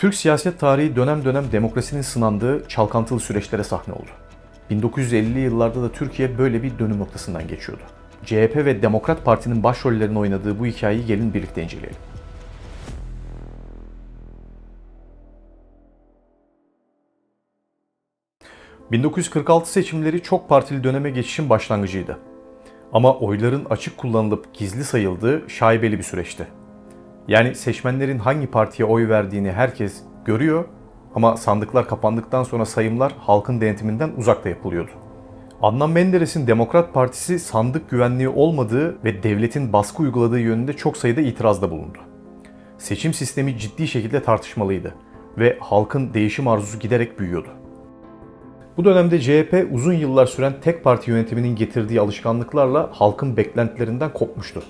Türk siyaset tarihi dönem dönem demokrasinin sınandığı çalkantılı süreçlere sahne oldu. 1950'li yıllarda da Türkiye böyle bir dönüm noktasından geçiyordu. CHP ve Demokrat Parti'nin başrollerini oynadığı bu hikayeyi gelin birlikte inceleyelim. ...1946 seçimleri çok partili döneme geçişin başlangıcıydı. Ama oyların açık kullanılıp gizli sayıldığı şaibeli bir süreçti. Yani seçmenlerin hangi partiye oy verdiğini herkes görüyor ama sandıklar kapandıktan sonra sayımlar halkın denetiminden uzakta yapılıyordu. Adnan Menderes'in Demokrat Partisi sandık güvenliği olmadığı ve devletin baskı uyguladığı yönünde çok sayıda itirazda bulundu. Seçim sistemi ciddi şekilde tartışmalıydı ve halkın değişim arzusu giderek büyüyordu. Bu dönemde CHP uzun yıllar süren tek parti yönetiminin getirdiği alışkanlıklarla halkın beklentilerinden kopmuştu.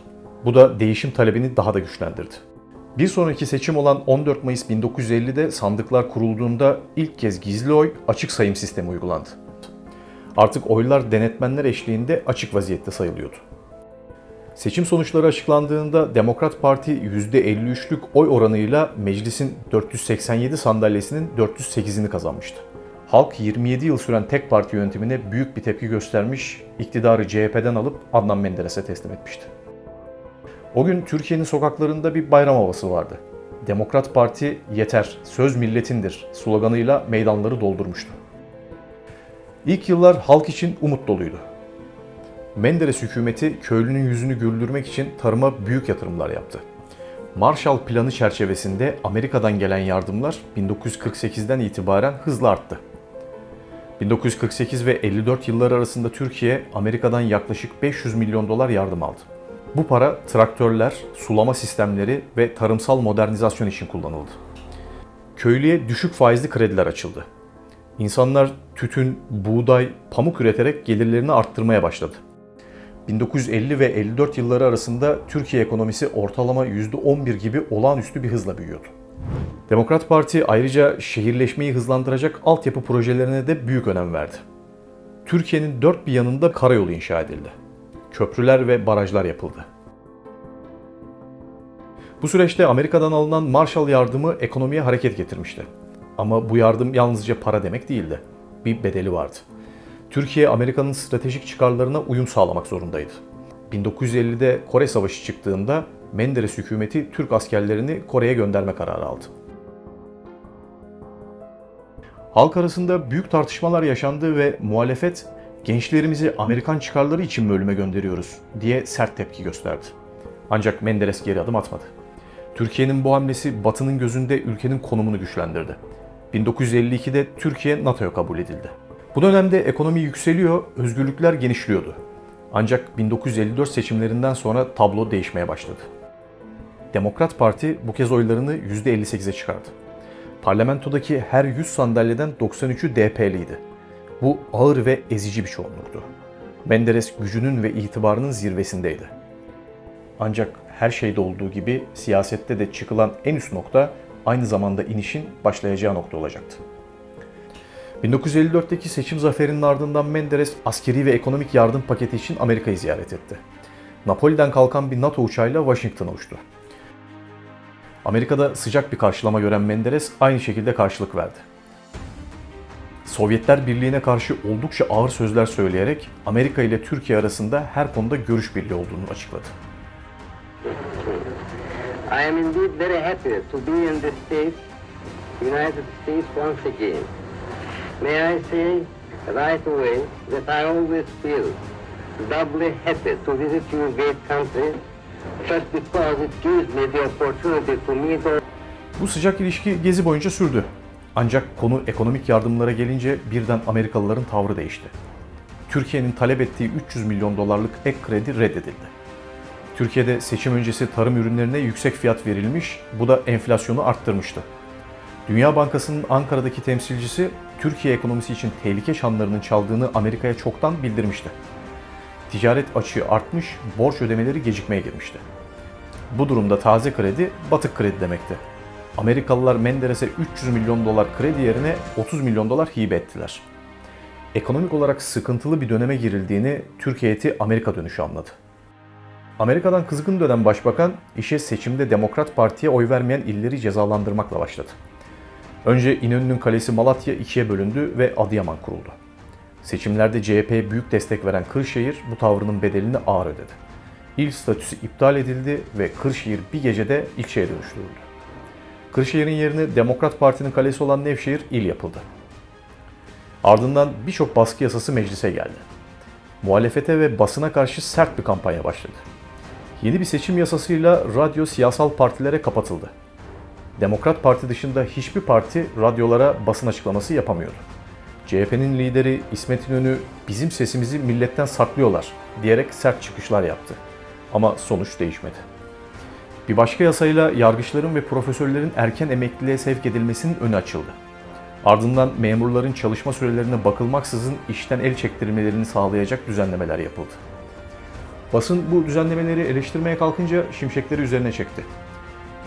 Bu da değişim talebini daha da güçlendirdi. Bir sonraki seçim olan 14 Mayıs 1950'de sandıklar kurulduğunda ilk kez gizli oy açık sayım sistemi uygulandı. Artık oylar denetmenler eşliğinde açık vaziyette sayılıyordu. Seçim sonuçları açıklandığında Demokrat Parti %53'lük oy oranıyla meclisin 487 sandalyesinin 408'ini kazanmıştı. Halk 27 yıl süren tek parti yönetimine büyük bir tepki göstermiş, iktidarı CHP'den alıp Adnan Menderes'e teslim etmişti. O gün Türkiye'nin sokaklarında bir bayram havası vardı. Demokrat Parti yeter, söz milletindir sloganıyla meydanları doldurmuştu. İlk yıllar halk için umut doluydu. Menderes hükümeti köylünün yüzünü güldürmek için tarıma büyük yatırımlar yaptı. Marshall Planı çerçevesinde Amerika'dan gelen yardımlar 1948'den itibaren hızla arttı. 1948 ve 54 yılları arasında Türkiye Amerika'dan yaklaşık 500 milyon dolar yardım aldı. Bu para traktörler, sulama sistemleri ve tarımsal modernizasyon için kullanıldı. Köylüye düşük faizli krediler açıldı. İnsanlar tütün, buğday, pamuk üreterek gelirlerini arttırmaya başladı. 1950 ve 54 yılları arasında Türkiye ekonomisi ortalama %11 gibi olağanüstü bir hızla büyüyordu. Demokrat Parti ayrıca şehirleşmeyi hızlandıracak altyapı projelerine de büyük önem verdi. Türkiye'nin dört bir yanında karayolu inşa edildi. Köprüler ve barajlar yapıldı. Bu süreçte Amerika'dan alınan Marshall yardımı ekonomiye hareket getirmişti. Ama bu yardım yalnızca para demek değildi. Bir bedeli vardı. Türkiye Amerika'nın stratejik çıkarlarına uyum sağlamak zorundaydı. 1950'de Kore Savaşı çıktığında Menderes hükümeti Türk askerlerini Kore'ye gönderme kararı aldı. Halk arasında büyük tartışmalar yaşandı ve muhalefet gençlerimizi Amerikan çıkarları için mi ölüme gönderiyoruz diye sert tepki gösterdi. Ancak Menderes geri adım atmadı. Türkiye'nin bu hamlesi Batı'nın gözünde ülkenin konumunu güçlendirdi. 1952'de Türkiye NATO'ya kabul edildi. Bu dönemde ekonomi yükseliyor, özgürlükler genişliyordu. Ancak 1954 seçimlerinden sonra tablo değişmeye başladı. Demokrat Parti bu kez oylarını %58'e çıkardı. Parlamentodaki her 100 sandalyeden 93'ü DP'liydi. Bu ağır ve ezici bir çoğunluktu. Menderes gücünün ve itibarının zirvesindeydi. Ancak her şeyde olduğu gibi siyasette de çıkılan en üst nokta aynı zamanda inişin başlayacağı nokta olacaktı. 1954'teki seçim zaferinin ardından Menderes askeri ve ekonomik yardım paketi için Amerika'yı ziyaret etti. Napoli'den kalkan bir NATO uçağıyla Washington'a uçtu. Amerika'da sıcak bir karşılama gören Menderes aynı şekilde karşılık verdi. Sovyetler Birliği'ne karşı oldukça ağır sözler söyleyerek Amerika ile Türkiye arasında her konuda görüş birliği olduğunu açıkladı. I am indeed very happy to be in this state, United States once again. May I say right away that I always feel doubly happy to visit your great country, first because it gives me the opportunity to meet all Bu sıcak ilişki gezi boyunca sürdü. Ancak konu ekonomik yardımlara gelince birden Amerikalıların tavrı değişti. Türkiye'nin talep ettiği 300 milyon dolarlık ek kredi reddedildi. Türkiye'de seçim öncesi tarım ürünlerine yüksek fiyat verilmiş, bu da enflasyonu arttırmıştı. Dünya Bankası'nın Ankara'daki temsilcisi Türkiye ekonomisi için tehlike çanlarının çaldığını Amerika'ya çoktan bildirmişti. Ticaret açığı artmış, borç ödemeleri gecikmeye girmişti. Bu durumda taze kredi batık kredi demekti. Amerikalılar Menderes'e 300 milyon dolar kredi yerine 30 milyon dolar hibe ettiler. Ekonomik olarak sıkıntılı bir döneme girildiğini heyeti Amerika dönüşü anladı. Amerika'dan kızgın dönen başbakan işe seçimde Demokrat Parti'ye oy vermeyen illeri cezalandırmakla başladı. Önce İnönü'nün kalesi Malatya ikiye bölündü ve Adıyaman kuruldu. Seçimlerde CHP'ye büyük destek veren Kırşehir bu tavrının bedelini ağır ödedi. İl statüsü iptal edildi ve Kırşehir bir gecede ilçeye dönüştürüldü. Kırşehir'in yerine Demokrat Parti'nin kalesi olan Nevşehir il yapıldı. Ardından birçok baskı yasası meclise geldi. Muhalefete ve basına karşı sert bir kampanya başladı. Yeni bir seçim yasasıyla radyo siyasal partilere kapatıldı. Demokrat Parti dışında hiçbir parti radyolara basın açıklaması yapamıyordu. CHP'nin lideri İsmet İnönü bizim sesimizi milletten saklıyorlar diyerek sert çıkışlar yaptı. Ama sonuç değişmedi. Bir başka yasayla yargıçların ve profesörlerin erken emekliliğe sevk edilmesinin önü açıldı. Ardından memurların çalışma sürelerine bakılmaksızın işten el çektirmelerini sağlayacak düzenlemeler yapıldı. Basın bu düzenlemeleri eleştirmeye kalkınca şimşekleri üzerine çekti.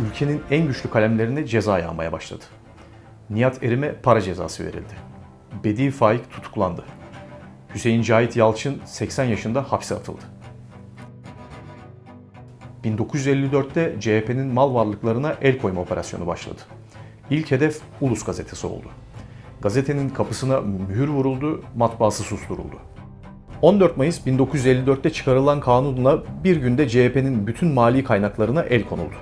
Ülkenin en güçlü kalemlerine ceza yağmaya başladı. Nihat Erim'e para cezası verildi. Bedi Faik tutuklandı. Hüseyin Cahit Yalçın 80 yaşında hapse atıldı. 1954'te CHP'nin mal varlıklarına el koyma operasyonu başladı. İlk hedef Ulus gazetesi oldu. Gazetenin kapısına mühür vuruldu, matbaası susturuldu. 14 Mayıs 1954'te çıkarılan kanunla bir günde CHP'nin bütün mali kaynaklarına el konuldu.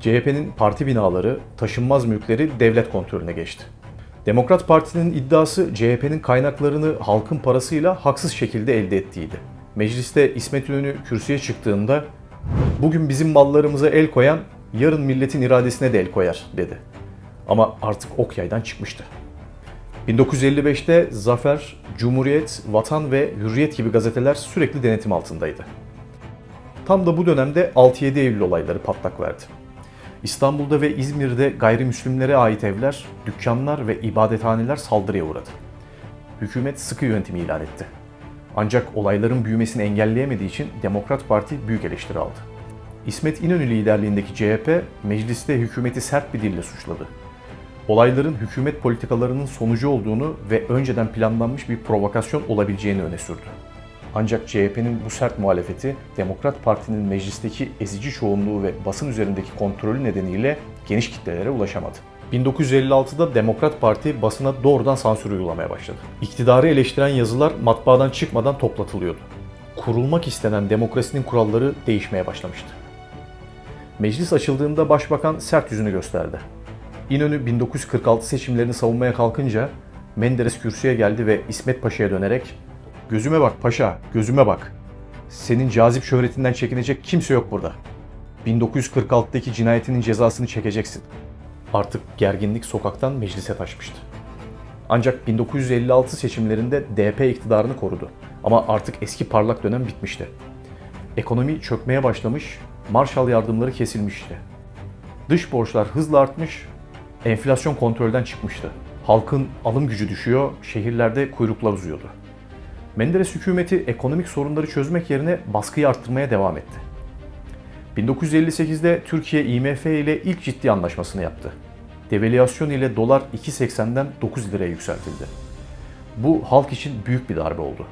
CHP'nin parti binaları, taşınmaz mülkleri devlet kontrolüne geçti. Demokrat Parti'nin iddiası CHP'nin kaynaklarını halkın parasıyla haksız şekilde elde ettiğiydi. Mecliste İsmet İnönü kürsüye çıktığında bugün bizim mallarımıza el koyan yarın milletin iradesine de el koyar dedi. Ama artık ok yaydan çıkmıştı. 1955'te Zafer, Cumhuriyet, Vatan ve Hürriyet gibi gazeteler sürekli denetim altındaydı. Tam da bu dönemde 6-7 Eylül olayları patlak verdi. İstanbul'da ve İzmir'de gayrimüslimlere ait evler, dükkanlar ve ibadethaneler saldırıya uğradı. Hükümet sıkı yönetimi ilan etti. Ancak olayların büyümesini engelleyemediği için Demokrat Parti büyük eleştiri aldı. İsmet İnönü liderliğindeki CHP mecliste hükümeti sert bir dille suçladı. Olayların hükümet politikalarının sonucu olduğunu ve önceden planlanmış bir provokasyon olabileceğini öne sürdü. Ancak CHP'nin bu sert muhalefeti Demokrat Parti'nin meclisteki ezici çoğunluğu ve basın üzerindeki kontrolü nedeniyle geniş kitlelere ulaşamadı. 1956'da Demokrat Parti basına doğrudan sansür uygulamaya başladı. İktidarı eleştiren yazılar matbaadan çıkmadan toplatılıyordu. Kurulmak istenen demokrasinin kuralları değişmeye başlamıştı. Meclis açıldığında başbakan sert yüzünü gösterdi. İnönü 1946 seçimlerini savunmaya kalkınca Menderes kürsüye geldi ve İsmet Paşa'ya dönerek "Gözüme bak paşa, gözüme bak. Senin cazip şöhretinden çekinecek kimse yok burada. 1946'daki cinayetinin cezasını çekeceksin." Artık gerginlik sokaktan meclise taşmıştı. Ancak 1956 seçimlerinde DP iktidarını korudu. Ama artık eski parlak dönem bitmişti. Ekonomi çökmeye başlamış, Marshall yardımları kesilmişti. Dış borçlar hızla artmış, enflasyon kontrolden çıkmıştı. Halkın alım gücü düşüyor, şehirlerde kuyruklar uzuyordu. Menderes hükümeti ekonomik sorunları çözmek yerine baskıyı arttırmaya devam etti. 1958'de Türkiye IMF ile ilk ciddi anlaşmasını yaptı. Devalüasyon ile dolar 2.80'den 9 liraya yükseltildi. Bu halk için büyük bir darbe oldu.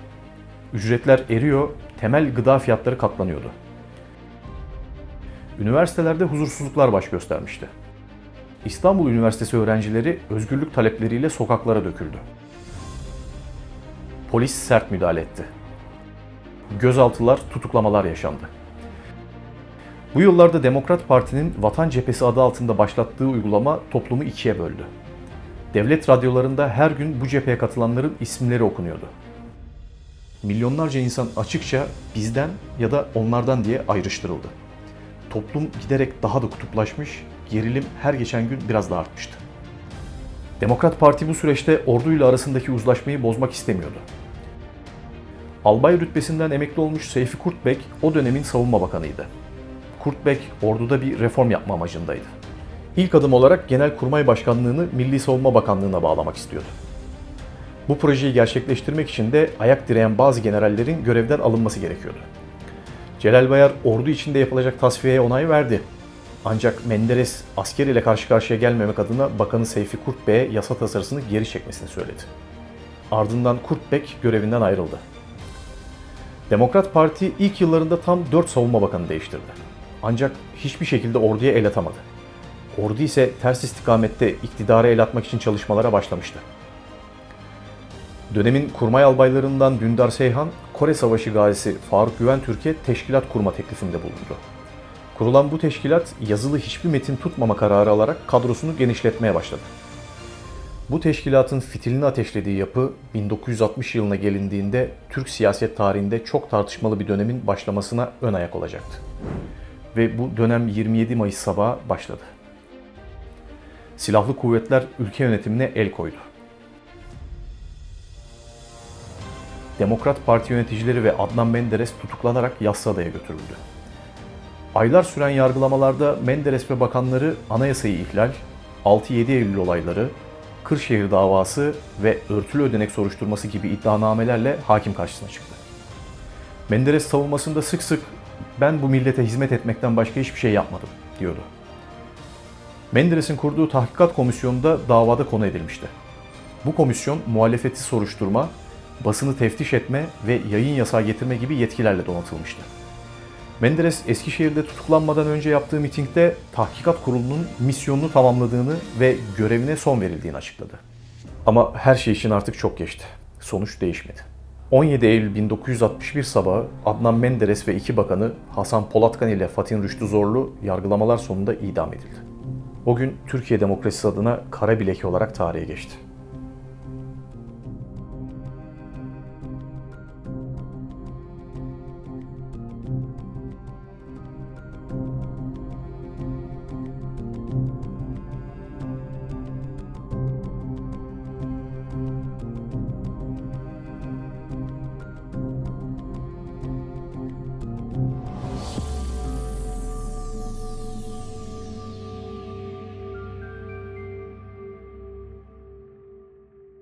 Ücretler eriyor, temel gıda fiyatları katlanıyordu. Üniversitelerde huzursuzluklar baş göstermişti. İstanbul Üniversitesi öğrencileri özgürlük talepleriyle sokaklara döküldü. Polis sert müdahale etti. Gözaltılar, tutuklamalar yaşandı. Bu yıllarda Demokrat Parti'nin Vatan Cephesi adı altında başlattığı uygulama toplumu ikiye böldü. Devlet radyolarında her gün bu cepheye katılanların isimleri okunuyordu. Milyonlarca insan açıkça bizden ya da onlardan diye ayrıştırıldı. Toplum giderek daha da kutuplaşmış, gerilim her geçen gün biraz daha artmıştı. Demokrat Parti bu süreçte orduyla arasındaki uzlaşmayı bozmak istemiyordu. Albay rütbesinden emekli olmuş Seyfi Kurtbek o dönemin savunma bakanıydı. Kurtbek orduda bir reform yapma amacındaydı. İlk adım olarak Genelkurmay Başkanlığını Milli Savunma Bakanlığı'na bağlamak istiyordu. Bu projeyi gerçekleştirmek için de ayak direyen bazı generallerin görevden alınması gerekiyordu. Celal Bayar ordu içinde yapılacak tasfiyeye onay verdi. Ancak Menderes asker ile karşı karşıya gelmemek adına Bakanı Seyfi Kurtbek'e yasa tasarısını geri çekmesini söyledi. Ardından Kurtbek görevinden ayrıldı. Demokrat Parti ilk yıllarında tam 4 savunma bakanı değiştirdi. Ancak hiçbir şekilde orduya el atamadı. ordu ise ters istikamette iktidara el atmak için çalışmalara başlamıştı. Dönemin kurmay albaylarından Dündar Seyhan, Kore Savaşı gazisi Faruk Güven Türk'e teşkilat kurma teklifinde bulundu. Kurulan bu teşkilat yazılı hiçbir metin tutmama kararı alarak kadrosunu genişletmeye başladı. Bu teşkilatın fitilini ateşlediği yapı 1960 yılına gelindiğinde Türk siyaset tarihinde çok tartışmalı bir dönemin başlamasına ön ayak olacaktı. Ve bu dönem 27 Mayıs sabahı başladı. Silahlı kuvvetler ülke yönetimine el koydu. Demokrat Parti yöneticileri ve Adnan Menderes tutuklanarak Yassıada'ya götürüldü. Aylar süren yargılamalarda Menderes ve bakanları anayasayı ihlal, 6-7 Eylül olayları, Kırşehir davası ve örtülü ödenek soruşturması gibi iddianamelerle hakim karşısına çıktı. Menderes savunmasında sık sık ben bu millete hizmet etmekten başka hiçbir şey yapmadım diyordu. Menderes'in kurduğu tahkikat komisyonunda davada konu edilmişti. Bu komisyon muhalefeti soruşturma, basını teftiş etme ve yayın yasağı getirme gibi yetkilerle donatılmıştı. Menderes Eskişehir'de tutuklanmadan önce yaptığı mitingde tahkikat kurulunun misyonunu tamamladığını ve görevine son verildiğini açıkladı. Ama her şey için artık çok geçti. Sonuç değişmedi. 17 Eylül 1961 sabahı Adnan Menderes ve iki bakanı Hasan Polatkan ile Fatih Rüştü Zorlu yargılamalar sonunda idam edildi. O gün Türkiye demokrasisi adına kara bir leke olarak tarihe geçti.